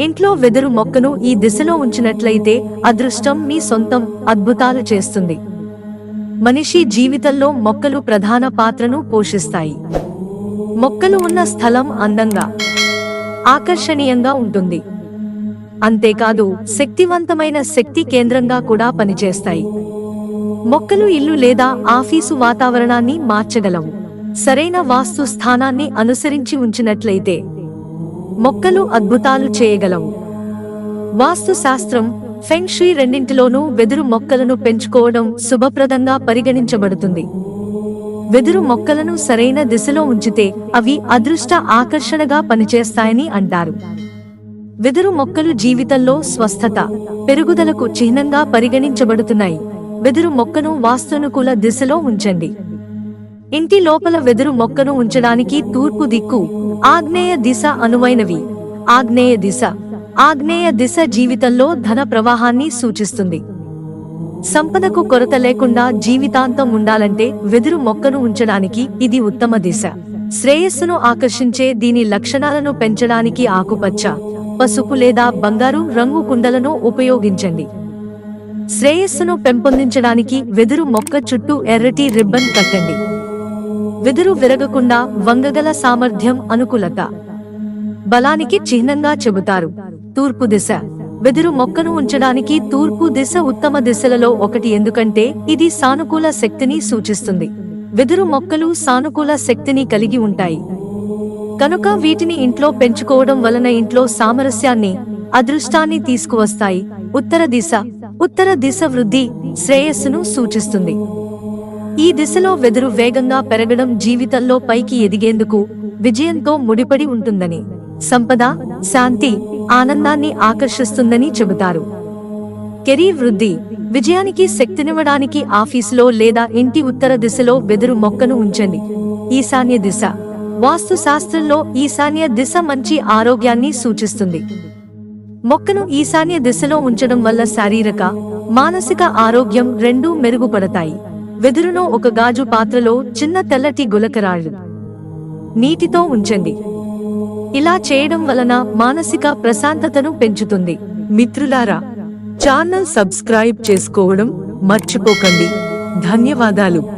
ఇంట్లో వెదురు మొక్కను ఈ దిశలో ఉంచినట్లయితే అదృష్టం మీ సొంతం అద్భుతాలు చేస్తుంది. మనిషి జీవితంలో మొక్కలు ప్రధాన పాత్రను పోషిస్తాయి. మొక్కలు ఉన్న స్థలం అందంగా ఆకర్షణీయంగా ఉంటుంది. అంతేకాదు శక్తివంతమైన శక్తి కేంద్రంగా కూడా పనిచేస్తాయి. మొక్కలు ఇల్లు లేదా ఆఫీసు వాతావరణాన్ని మార్చగలవు. సరైన వాస్తు స్థానాన్ని అనుసరించి ఉంచినట్లయితే మొక్కలు అద్భుతాలు చేయగలవు. వాస్తు శాస్త్రం రెండింటిలోనూ వెదురు మొక్కలను పెంచుకోవడం శుభప్రదంగా పరిగణించబడుతుంది. వెదురు మొక్కలను సరైన దిశలో ఉంచితే అవి అదృష్ట ఆకర్షణగా పనిచేస్తాయని అంటారు. వెదురు మొక్కలు జీవితంలో స్వస్థత పెరుగుదలకు చిహ్నంగా పరిగణించబడుతున్నాయి. వెదురు మొక్కను వాస్తునుకూల దిశలో ఉంచండి. ఇంటి లోపల వెదురు మొక్కను ఉంచడానికి తూర్పు దిక్కు ఆగ్నేయ దిశ అనువైనవి. ఆగ్నేయ దిశ. ఆగ్నేయ దిశ జీవితంలో ధన ప్రవాహాన్ని సూచిస్తుంది. సంపదకు కొరత లేకుండా జీవితాంతం ఉండాలంటే వెదురు మొక్కను ఉంచడానికి ఇది ఉత్తమ దిశ. శ్రేయస్సును ఆకర్షించే దీని లక్షణాలను పెంచడానికి ఆకుపచ్చ పసుపు లేదా బంగారు రంగు కుండలను ఉపయోగించండి. శ్రేయస్సును పెంపొందించడానికి వెదురు మొక్క చుట్టూ ఎర్రటి రిబ్బన్ కట్టండి. వెదురు విరగకుండా వంగగల సామర్థ్యం అనుకూలత. బలానికి చిహ్నంగా చెబుతారు. తూర్పు దిశ. వెదురు మొక్కను ఉంచడానికి తూర్పు దిశ ఉత్తమ దిశలలో ఒకటి ఎందుకంటే ఇది సానుకూల శక్తిని సూచిస్తుంది. వెదురు మొక్కలు సానుకూల శక్తిని కలిగి ఉంటాయి. కనుక వీటిని ఇంట్లో పెంచుకోవడం వలన ఇంట్లో సామరస్యాన్ని అదృష్టాన్ని తీసుకువస్తాయి. ఉత్తర దిశ. ఉత్తర దిశ వృద్ధి శ్రేయస్సును సూచిస్తుంది. ఈ దిశలో వెదురు వేగంగా పెరగడం జీవితంలో పైకి ఎదిగేందుకు విజయంతో ముడిపడి ఉంటుందని. సంపద శాంతి ఆనందాన్ని ఆకర్షిస్తుందని చెబుతారు. కెరీర్ వృద్ధి విజయానికి శక్తినివ్వడానికి ఆఫీసులో లేదా ఇంటి ఉత్తర దిశలో వెదురు మొక్కను ఉంచండి. ఈశాన్య దిశ వాస్తు శాస్త్రంలో ఈశాన్య దిశ మంచి ఆరోగ్యాన్ని సూచిస్తుంది. మొక్కను ఈశాన్య దిశలో ఉంచడం వల్ల శారీరక మానసిక ఆరోగ్యం రెండూ మెరుగుపడతాయి. వెదురును ఒక గాజు పాత్రలో చిన్న తెల్లటి గులకరాళ్ళు నీటితో ఉంచండి. ఇలా చేయడం వలన మానసిక ప్రశాంతతను పెంచుతుంది. మిత్రులారా ఛానల్ సబ్స్క్రైబ్ చేసుకోవడం మర్చిపోకండి. ధన్యవాదాలు.